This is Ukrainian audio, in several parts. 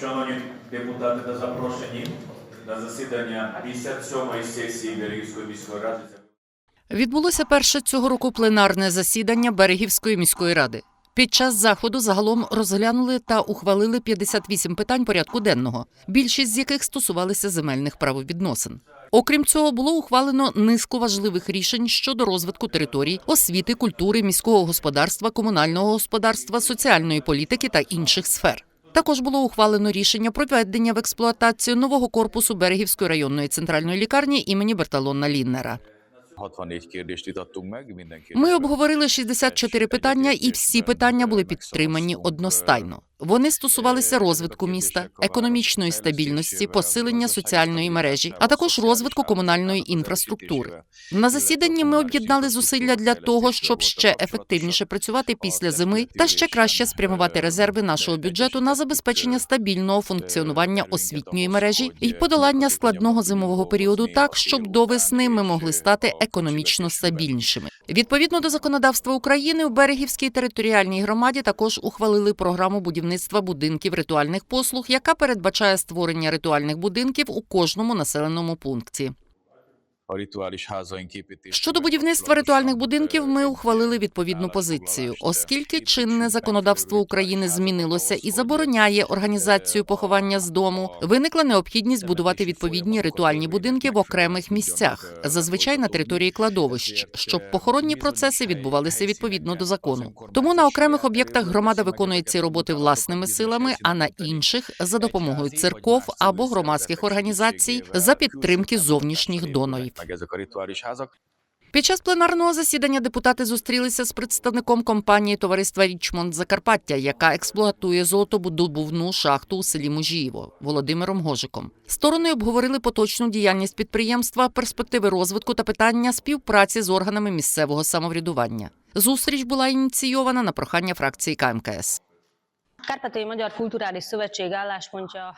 Шановні депутати та запрошені на засідання 57-ї сесії Берегівської міської ради. Відбулося перше цього року пленарне засідання Берегівської міської ради. Під час заходу загалом розглянули та ухвалили 58 питань порядку денного, більшість з яких стосувалися земельних правовідносин. Окрім цього, було ухвалено низку важливих рішень щодо розвитку територій, освіти, культури, міського господарства, комунального господарства, соціальної політики та інших сфер. Також було ухвалено рішення про введення в експлуатацію нового корпусу Берегівської районної центральної лікарні імені Берталона Ліннера. 64 kérdést vitattunk meg. Ми обговорили 64 питання, і всі питання були підтримані одностайно. Вони стосувалися розвитку міста, економічної стабільності, посилення соціальної мережі, а також розвитку комунальної інфраструктури. На засіданні ми об'єднали зусилля для того, щоб ще ефективніше працювати після зими та ще краще спрямувати резерви нашого бюджету на забезпечення стабільного функціонування освітньої мережі і подолання складного зимового періоду так, щоб до весни ми могли стати економічно стабільнішими. Відповідно до законодавства України, у Берегівській територіальній громаді також ухвалили програму будівництва будинків ритуальних послуг, яка передбачає створення ритуальних будинків у кожному населеному пункті. A rituális házaink építésére Щодо будівництва ритуальних будинків, ми ухвалили відповідну позицію, оскільки чинне законодавство України змінилося і забороняє організацію поховання з дому. Виникла необхідність будувати відповідні ритуальні будинки в окремих місцях, зазвичай на території кладовищ, щоб похоронні процеси відбувалися відповідно до закону. Тому на окремих об'єктах громада виконує ці роботи власними силами, а на інших за допомогою церков або громадських організацій за підтримки зовнішніх донорів. Meg ezek a rituális házak. Під час пленарного засідання депутати зустрілися з представником компанії товариства Річмонд Закарпаття, яка експлуатує золотобудобувну шахту у селі Мужіїво Володимиром Гожиком. Сторони обговорили поточну діяльність підприємства, перспективи розвитку та питання співпраці з органами місцевого самоврядування. Зустріч була ініційована на прохання фракції КМКС.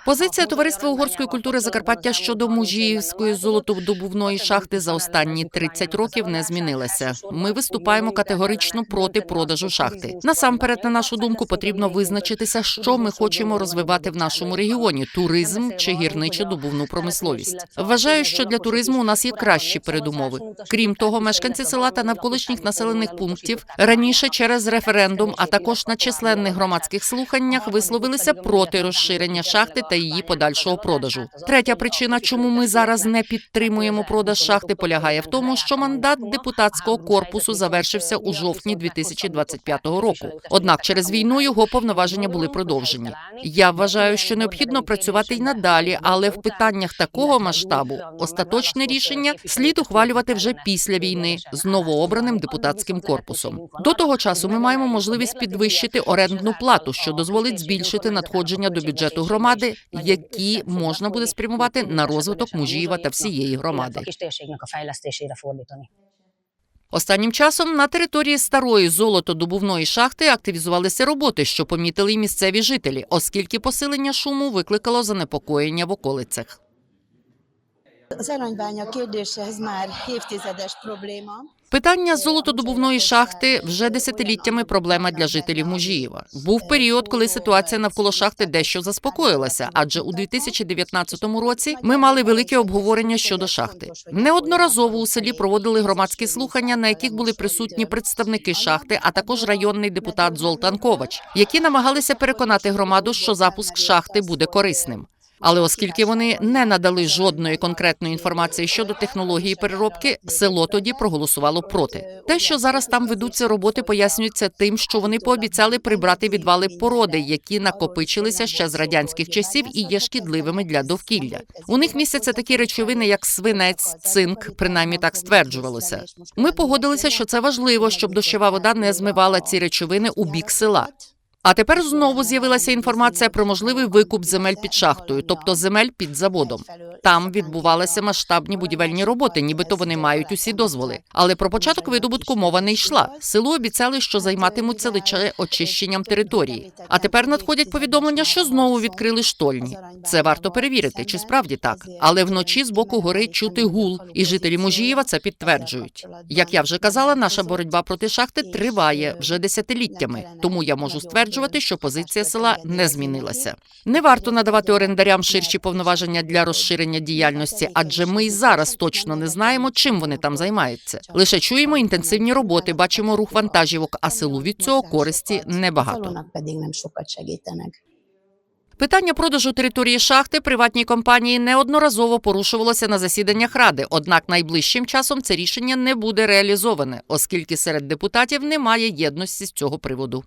Позиція товариства угорської культури Закарпаття щодо мужіївської золотодобувної шахти за останні 30 років не змінилася. Ми виступаємо категорично проти продажу шахти. Насамперед, на нашу думку, потрібно визначитися, що ми хочемо розвивати в нашому регіоні: туризм чи гірничо-добувну промисловість. Вважаю, що для туризму у нас є кращі передумови. Крім того, мешканці села та навколишніх населених пунктів раніше через референдум, а також на численних громадських слуханнях висловилися проти розширення шахти та її подальшого продажу. Третя причина, чому ми зараз не підтримуємо продаж шахти, полягає в тому, що мандат депутатського корпусу завершився у жовтні 2025 року. Однак через війну його повноваження були продовжені. Я вважаю, що необхідно працювати й надалі, але в питаннях такого масштабу остаточне рішення слід ухвалювати вже після війни з новообраним депутатським корпусом. До того часу ми маємо можливість підвищити орендну плату, що дозволить збільшити надходження до бюджету громади, які можна буде спрямувати на розвиток Мужіїва та всієї громади. Останнім часом на території старої золотодобувної шахти активізувалися роботи, що помітили й місцеві жителі, оскільки посилення шуму викликало занепокоєння в околицях. Az aranybánya kérdése ez már. Питання золотодобувної шахти вже десятиліттями проблема для жителів Мужіїва. Був період, коли ситуація навколо шахти дещо заспокоїлася, адже у 2019 році ми мали велике обговорення щодо шахти. Неодноразово у селі проводили громадські слухання, на яких були присутні представники шахти, а також районний депутат Золтан Ковач, які намагалися переконати громаду, що запуск шахти буде корисним. Але оскільки вони не надали жодної конкретної інформації щодо технології переробки, село тоді проголосувало проти. Те, що зараз там ведуться роботи, пояснюється тим, що вони пообіцяли прибрати відвали породи, які накопичилися ще з радянських часів і є шкідливими для довкілля. У них містяться такі речовини, як свинець, цинк, принаймні так стверджувалося. Ми погодилися, що це важливо, щоб дощова вода не змивала ці речовини у бік села. А тепер знову з'явилася інформація про можливий викуп земель під шахтою, тобто земель під заводом. Там відбувалися масштабні будівельні роботи, нібито вони мають усі дозволи. Але про початок видобутку мова не йшла. Селу обіцяли, що займатимуться лише очищенням території. А тепер надходять повідомлення, що знову відкрили штольні. Це варто перевірити, чи справді так. Але вночі з боку гори чути гул, і жителі Мужієва це підтверджують. Як я вже казала, наша боротьба проти шахти триває вже десятиліттями. Тому я можу стверджувати, стверджувати, що позиція села не змінилася. Не варто надавати орендарям ширші повноваження для розширення діяльності, адже ми й зараз точно не знаємо, чим вони там займаються. Лише чуємо інтенсивні роботи, бачимо рух вантажівок, а селу від цього користі небагато. Питання продажу території шахти приватній компанії неодноразово порушувалося на засіданнях ради. Однак найближчим часом це рішення не буде реалізоване, оскільки серед депутатів немає єдності з цього приводу.